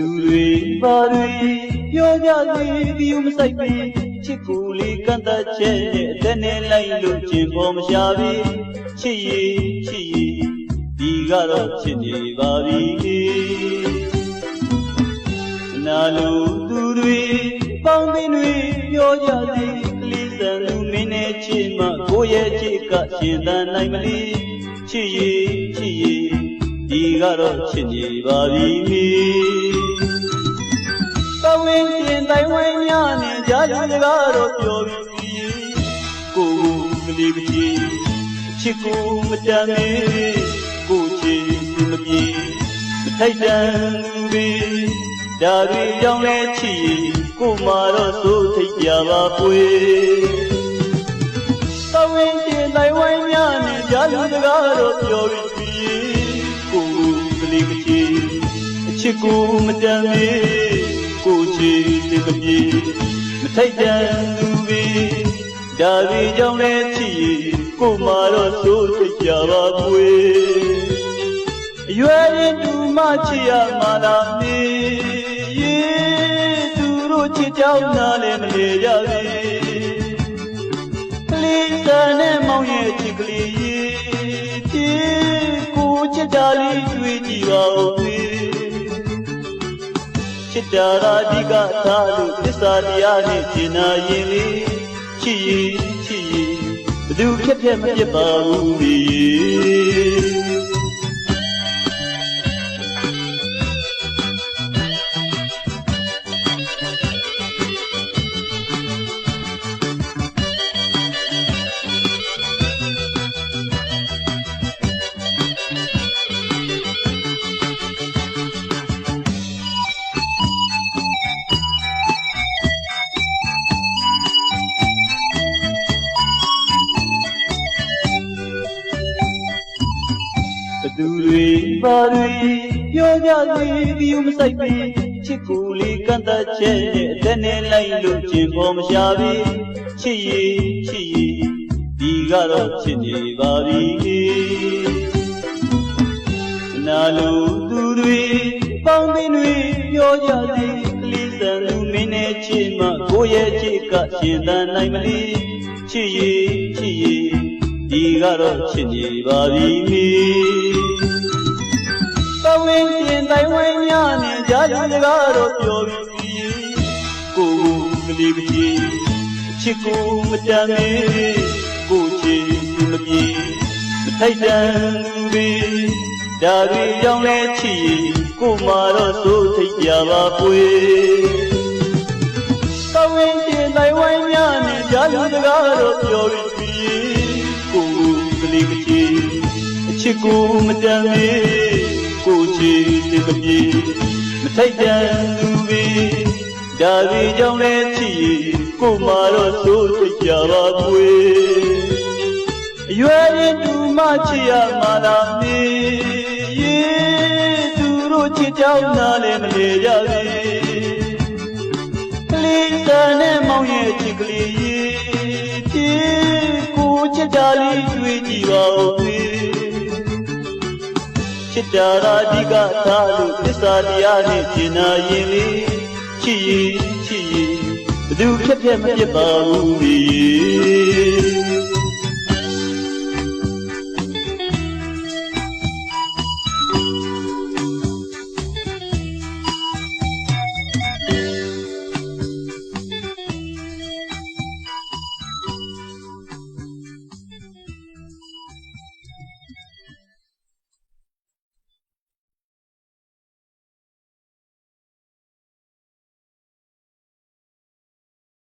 သူတွေပါတွေပြောကြသေးပြီးမဆိုင်ပြီချစ်ကိုလေးကန့်တတ်ချက်နဲ့အသက်နဲ့လိုက်လို့ကျင်ပေါ်မရှာပြီချစ်ရည်ချစ်ရည်ဒီကတော့ချစ်နေပါပြီနာလိုသူတွေပေါင်းသိတွေပြောကြသေးလေးစံလူမင်းနဲ့ချစ်မှကိုယ့်ရဲ့ချစ်ကရှင်သန်နိုင်မလီချစ်ရည်ချစ်ရည်ဒီကတော့ချစ်နေပါပြီပ ဝင်းတင်တိုင်းဝိုင်းများနဲ့ကြားလူစကားတော့ပြောပြီးကိုယ်ကလေးကကြီးချစ်ကိုမတမ်းမေကိုချစ်သူမပြေမထိုက်တန်သူတွေဒါတွေကြောင့်လဲချစ်ရင်ကိုမာတော့စိုးထိတ်ကြပါပွေပဝင်းတင်တိုင်းဝိုင်းများနဲ့ကြားလူစကားတော့ပြောပြီးကိုယ်ကလေးကကြီးအချစ်ကိုမတမ်းမေကိုချစ်သူ မပြေမထိုက်တန်သူတွေဒါတွေကြောင့်လဲချစ်ရင်ကိုမာတော့စိုးထိတ်ကြပါပွေအရွယ်ရင်သူမချစ်ရမှာလားမေရေသူတို့ချစ်ကြောင်းနားလည်းမလေကြပြီကလေးစံနဲ့မောင်ရဲ့ချစ်ကလေးရေပြေကိုချစ်တာလေးတွေ့ကြည့်ပါဦးမေချ စ်တာရာဒီကသာလို့သစ္စာတရားနဲ့ကျင်နာရင်လေချစ်ရင်ချစ်ရင်ဘသူဖြစ်ဖြစ်မဖြစ်ပါဘူးမေ ဘသူတွေပါတွေပြောကြသေးပြီးမဆိုင်ပြီချစ်ကိုလေးကန့်တတ်ချက်နဲ့အသက်နဲ့လိုက်လို့ကျင်ပေါ်မရှာပြီချစ်ရည်ချစ်ရည်ဒီကတော့ချစ်နေပါပြီနာလိုသူတွေပေါင်းသိတွေပြောကြသေးလေးစံလူမင်းနဲ့ချစ်မှကိုယ့်ရဲ့ချစ်ကရှင်သန်နိုင်မလီချစ်ရည်ချစ်ရည်ဒီ ကတော့ချစ်နေပါပြီပဝင်းတင်တိုင်းဝိုင်းများနဲ့ကြားလူစကားတော့ပြောပြီးကိုယ်ကလေးကကြီးအချစ်ကိုမတမ်းမေကိုချစ်သူမပြေမထိုက်တန်သူတွေဒါတွေကြောင့်လဲချစ်ရင်ကိုမာတော့စိုးထိတ်ကြပါပွေပဝင်းတင်တိုင်းဝိုင်းများနဲ့ကြားလူစကားတော့ပြောပြီးကို ယ်ကလေးကကြီးအချစ်ကိုမတမ်းမေကိုချစ်သူမပြေမထိုက်တန်သူတွေဒါတွေကြောင့်လဲချစ်ရင်ကိုမာတော့စိုးထိတ်ကြပါပွေအရွယ်ရင်သူမချစ်ရမှာလားမေရေသူတို့ချစ်ကြောင်းနားလည်းမလေကြပြီကလေးစံနဲ့မောင်ရဲ့ချစ်ကလေးရေပြေကို ချစ်တာလေးတွေ့ကြည့်ပါဦးမေချစ်တာရာဒီကသာလို့သစ္စာတရားနဲ့ကျင်နာရင်လေချစ်ရင်ချစ်ရင်ဘသူဖြစ်ဖြစ်မဖြစ်ပါဘူးမေ